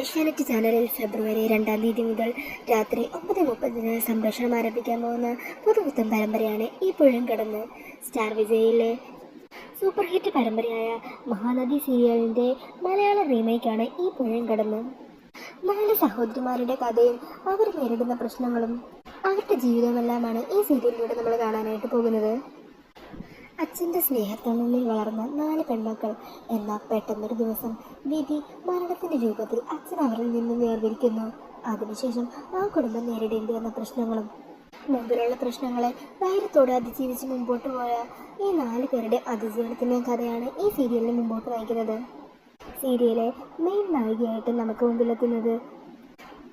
ഏഷ്യാനെറ്റ് ചാനലിൽ ഫെബ്രുവരി രണ്ടാം തീയതി മുതൽ രാത്രി ഒമ്പത് മുപ്പതിന് സംപ്രേഷണം ആരംഭിക്കാൻ പോകുന്ന പുതുപുത്തൻ പരമ്പരയാണ് ഈ പുഴയും കടന്ന്. സ്റ്റാർ വിജയിലെ സൂപ്പർ ഹിറ്റ് പരമ്പരയായ മഹാനദി സീരിയലിന്റെ മലയാള റീമേക്കാണ് ഈ പുഴയും കടന്ന്. നാല് സഹോദരിമാരുടെ കഥയും അവർ നേരിടുന്ന പ്രശ്നങ്ങളും അവരുടെ ജീവിതമെല്ലാമാണ് ഈ സീരിയലിലൂടെ നമ്മൾ കാണാനായിട്ട് പോകുന്നത്. അച്ഛന്റെ സ്നേഹത്തിനുള്ളിൽ വളർന്ന നാല് പെൺമക്കൾ. എന്നാൽ പെട്ടെന്നൊരു ദിവസം വിധി മരണത്തിന്റെ രൂപത്തിൽ അച്ഛൻ അവരിൽ നിന്ന് വേർതിരിക്കുന്നു അതിനുശേഷം ആ കുടുംബം നേരിടേണ്ടി വന്ന പ്രശ്നങ്ങളും മുമ്പിലുള്ള പ്രശ്നങ്ങളെ ധൈര്യത്തോടെ അതിജീവിച്ച് മുമ്പോട്ട് പോയ ഈ നാല് പേരുടെ അതിജീവനത്തിന്റെ കഥയാണ് ഈ സീരിയലിനെ മുമ്പോട്ട് നയിക്കുന്നത്. സീരിയലെ മെയിൻ നായികയായിട്ട് നമുക്ക് മുമ്പിലെത്തുന്നത്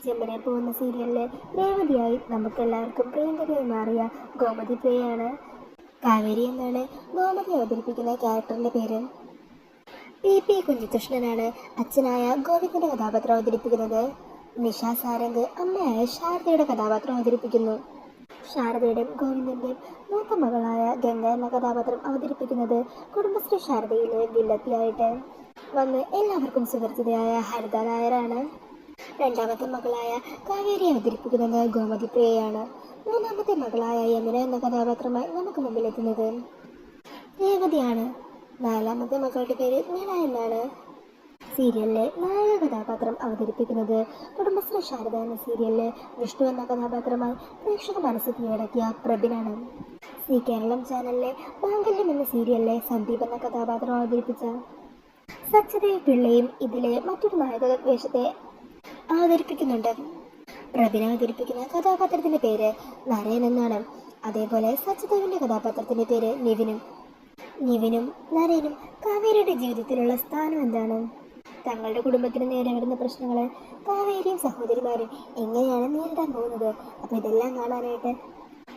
ചെമ്മനെ പോകുന്ന സീരിയലിലെ രേവതിയായി നമുക്കെല്ലാവർക്കും പ്രിയങ്കരിയായി മാറിയ ഗോമതി പ്രിയയാണ്. കാവേരി എന്നാണ് ഗോമതി അവതരിപ്പിക്കുന്ന ക്യാരക്ടറിന്റെ പേര്. പി പി കുഞ്ഞികൃഷ്ണനാണ് അച്ഛനായ ഗോവിന്ദന്റെ കഥാപാത്രം അവതരിപ്പിക്കുന്നത്. നിഷ സാരംഗ് അമ്മയായ ശാരദയുടെ കഥാപാത്രം അവതരിപ്പിക്കുന്നു. ശാരദയുടെയും ഗോവിന്ദന്റെയും മൂത്ത മകളായ ഗംഗ എന്ന കഥാപാത്രം അവതരിപ്പിക്കുന്നത് കുടുംബശ്രീ ശാരദയിലെ വില്ലത്തിലായിട്ട്. വന്ന് എല്ലാവർക്കും സുപരിചിതയായ ഹരിത നായരാണ്. രണ്ടാമത്തെ മകളായ കാവേരി അവതരിപ്പിക്കുന്നത് ഗോമതി പ്രിയയാണ് മൂന്നാമത്തെ മകളായ യമുന എന്ന കഥാപാത്രമായി നമുക്ക് മുമ്പിലെത്തുന്നത് രേവതിയാണ്. നാലാമത്തെ മകളുടെ പേര് മീന എന്നാണ്. സീരിയലിലെ നായക കഥാപാത്രം അവതരിപ്പിക്കുന്നത് കുടുംബശ്രീ ശാരദ എന്ന സീരിയലിലെ വിഷ്ണു എന്ന കഥാപാത്രമായി പ്രേക്ഷക മനസ്സ് കീഴടക്കിയ പ്രബിനാണ്. സി കേരളം ചാനലിലെ മാംഗല്യം എന്ന സീരിയലിലെ സന്ദീപ് എന്ന കഥാപാത്രം അവതരിപ്പിച്ച സച്ചിദേവ് പിള്ളയും ഇതിലെ മറ്റൊരു നായക വേഷത്തെ അവതരിപ്പിക്കുന്നുണ്ട്. പ്രബിന അവതരിപ്പിക്കുന്ന കഥാപാത്രത്തിന്റെ പേര് നരയൻ എന്നാണ്. അതേപോലെ സച്ചിദേവിന്റെ കഥാപാത്രത്തിന്റെ പേര് നിവിനും. നിവിനും നരയനും കാവേരിയുടെ ജീവിതത്തിലുള്ള സ്ഥാനം എന്താണ്? തങ്ങളുടെ കുടുംബത്തിന് നേരിടുന്ന പ്രശ്നങ്ങളെ കാവേരിയും സഹോദരിമാരും എങ്ങനെയാണ് നേരിടാൻ പോകുന്നത്? അപ്പോൾ ഇതെല്ലാം കാണാനായിട്ട്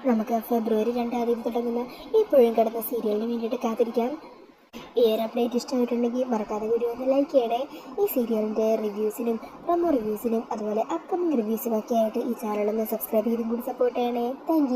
നമുക്ക് ഫെബ്രുവരി രണ്ടാം തീയതി തുടങ്ങുന്ന പുഴയും കടന്ന സീരിയലിന് വേണ്ടിയിട്ട് കാത്തിരിക്കാം. ഈ ഒരു അപ്ഡേറ്റ് ഇഷ്ടമായിട്ടുണ്ടെങ്കിൽ മറക്കാതെ വീഡിയോ ഒന്ന് ലൈക്ക് ചെയ്യണേ. ഈ സീരിയലിന്റെ റിവ്യൂസിനും പ്രൊമോ റിവ്യൂസിനും അതുപോലെ അപ്കമിങ് റിവ്യൂസിനൊക്കെ ആയിട്ട് ഈ ചാനലൊന്ന് സബ്സ്ക്രൈബ് ചെയ്തും കൂടി സപ്പോർട്ട് ചെയ്യണേ. താങ്ക്